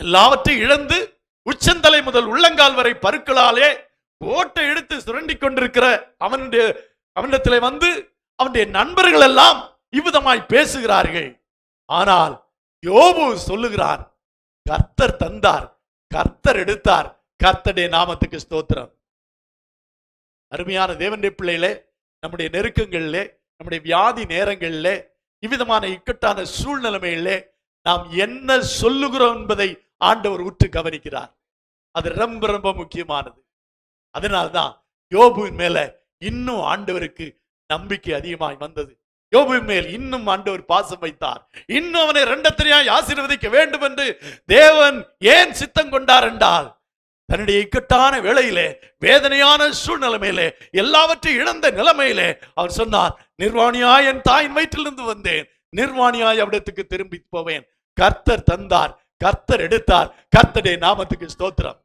எல்லாவற்றையும் இழந்து உச்சந்தலை முதல் உள்ளங்கால் வரை பருக்களாலே ஓட்டை எடுத்து சுரண்டி கொண்டிருக்கிற அவனுடைய அவனிடத்திலே வந்து அவனுடைய நண்பர்கள் எல்லாம் இவ்விதமாய் பேசுகிறார்கள். ஆனால் யோபு சொல்லுகிறார் கர்த்தர் தந்தார் கர்த்தர் எடுத்தார் கர்த்தடைய நாமத்துக்கு ஸ்தோத்திரம். அருமையான தேவனுடைய பிள்ளைகளே நம்முடைய நெருக்கங்களிலே நம்முடைய வியாதி நேரங்களிலே இவ்விதமான இக்கட்டான சூழ்நிலைமையிலே நாம் என்ன சொல்லுகிறோம் என்பதை ஆண்டவர் உற்று கவனிக்கிறார். அது ரொம்ப ரொம்ப முக்கியமானது. அதனால்தான் யோபுவின் மேல இன்னும் ஆண்டவருக்கு நம்பிக்கை அதிகமாய் வந்தது. யோபுவின் மேல் இன்னும் ஆண்டவர் பாசம் வைத்தார். இன்னும் அவனை ரெண்டத்திரியாய் ஆசீர்வதிக்க வேண்டும் என்று தேவன் ஏன் சித்தம் கொண்டார் என்றால் தன்னுடைய இக்கட்டான வேளையிலே வேதனையான சூழ்நிலைமையிலே எல்லாவற்றையும் இழந்த நிலைமையிலே அவர் சொன்னார் நிர்வாணியாய் என் தாயின் வயிற்றிலிருந்து வந்தேன். நிர்வாணியாய் அவ்விடத்துக்கு திரும்பி போவேன். கர்த்தர் தந்தார் கர்த்தர் எடுத்தார். கர்த்தருடைய நாமத்துக்கு ஸ்தோத்திரம்.